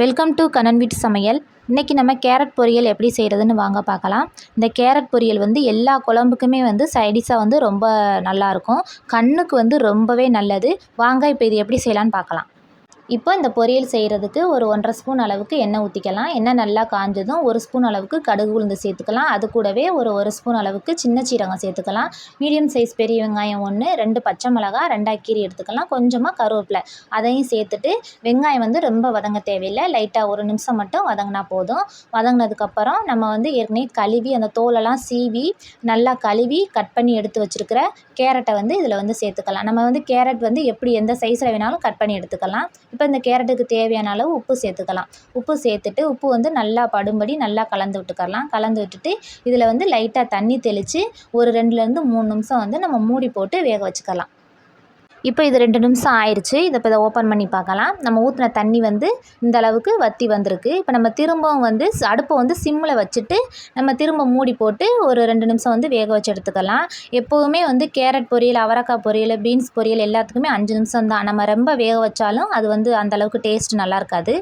Welcome to Kannan வீட்டு சமையல். இன்றைக்கி நம்ம கேரட் பொரியல் எப்படி செய்கிறதுன்னு வாங்க பார்க்கலாம். இந்த கேரட் பொரியல் வந்து எல்லா குழம்புக்குமே வந்து சைடிஷாக வந்து ரொம்ப நல்லாயிருக்கும் கண்ணுக்கு வந்து ரொம்பவே நல்லது. வாங்க இப்போ இது எப்படி செய்யலான்னு பார்க்கலாம். இப்போ இந்த பொரியல் செய்கிறதுக்கு ஒரு ஒன்றரை ஸ்பூன் அளவுக்கு எண்ணெய் ஊற்றிக்கலாம் எண்ணெய் நல்லா காஞ்சதும் ஒரு ஸ்பூன் அளவுக்கு கடுகு உளுந்து சேர்த்துக்கலாம். அது கூடவே ஒரு ஒரு ஸ்பூன் அளவுக்கு சின்ன சீரகம் சேர்த்துக்கலாம். மீடியம் சைஸ் பெரிய வெங்காயம் ஒன்று ரெண்டு பச்சை மிளகா ரெண்டாக கீரி எடுத்துக்கலாம். கொஞ்சமாக கருவேப்பிலை அதையும் சேர்த்துட்டு வெங்காயம் வந்து ரொம்ப வதங்க தேவையில்லை. லைட்டாக ஒரு நிமிஷம் மட்டும் வதங்கினா போதும். வதங்கினதுக்கப்புறம் நம்ம வந்து ஏற்கனவே கழுவி அந்த தோலெல்லாம் சீவி நல்லா கழுவி கட் பண்ணி எடுத்து வச்சுருக்கிற கேரட்டை வந்து இதில் வந்து சேர்த்துக்கலாம். நம்ம வந்து கேரட் வந்து எப்படி எந்த சைஸில் வேணாலும் கட் பண்ணி எடுத்துக்கலாம். இப்போ இப்போ இந்த கேரட்டுக்கு தேவையான அளவு உப்பு சேர்த்துக்கலாம். உப்பு சேர்த்துட்டு உப்பு வந்து நல்லா படும்படி நல்லா கலந்து விட்டுக்கலாம் கலந்து விட்டுட்டு இதில் வந்து லைட்டாக தண்ணி தெளித்து ஒரு ரெண்டுலேருந்து மூணு நிமிஷம் வந்து நம்ம மூடி போட்டு வேக வச்சுக்கலாம் இப்போ இது ரெண்டு நிமிஷம் ஆயிடுச்சு இதை இப்போ இதை ஓப்பன் பண்ணி பார்க்கலாம். நம்ம ஊற்றின தண்ணி வந்து இந்த அளவுக்கு வற்றி வந்திருக்கு. இப்போ நம்ம திரும்பவும் வந்து அடுப்பை வந்து சிம்மில் வச்சுட்டு நம்ம திரும்ப மூடி போட்டு ஒரு ரெண்டு நிமிஷம் வந்து வேக வச்சு எடுத்துக்கலாம். எப்போவுமே வந்து கேரட் பொரியல் அவரைக்காய் பொரியல் பீன்ஸ் பொரியல் எல்லாத்துக்குமே அஞ்சு நிமிஷம் தான். நம்ம ரொம்ப வேக வச்சாலும் அது வந்து அந்தளவுக்கு டேஸ்ட் நல்லா இருக்காது.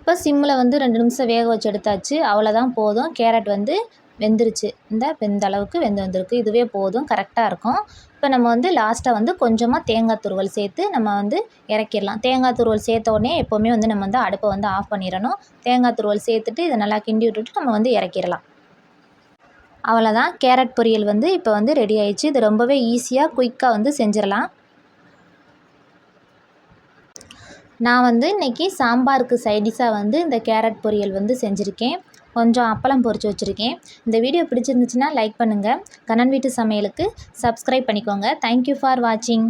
இப்போ சிம்மில் வந்து ரெண்டு நிமிஷம் வேக வச்சு எடுத்தாச்சு. அவ்வளோதான் போதும். கேரட் வந்து வெந்துருச்சு. இந்த வெந்த இந்த அளவுக்கு வெந்து வந்திருக்கு. இதுவே போதும் கரெக்டாக இருக்கும். இப்போ நம்ம வந்து லாஸ்ட்டாக வந்து கொஞ்சமாக தேங்காய் துருவல் சேர்த்து நம்ம வந்து இறக்கிடலாம். தேங்காய் துருவல் சேர்த்த உடனே எப்போவுமே வந்து நம்ம வந்து அடுப்பை வந்து ஆஃப் பண்ணிடணும். தேங்காய் துருவல் சேர்த்துட்டு இதை நல்லா கிண்டி விட்டுட்டு நம்ம வந்து இறக்கிடலாம். அவ்வளோதான் கேரட் பொரியல் வந்து இப்போ வந்து ரெடி ஆயிடுச்சு. இது ரொம்பவே ஈஸியாக குயிக்காக வந்து செஞ்சிடலாம். நான் வந்து இன்றைக்கி சாம்பாருக்கு சைடிஷாக வந்து இந்த கேரட் பொரியல் வந்து செஞ்சுருக்கேன். கொஞ்சம் அப்பளம் பொரித்து வச்சுருக்கேன். இந்த வீடியோ பிடிச்சிருந்துச்சுன்னா லைக் பண்ணுங்கள் கண்ணன் வீட்டு சமையலுக்கு சப்ஸ்கிரைப் பண்ணிக்கோங்க. தேங்க்யூ ஃபார் வாட்சிங்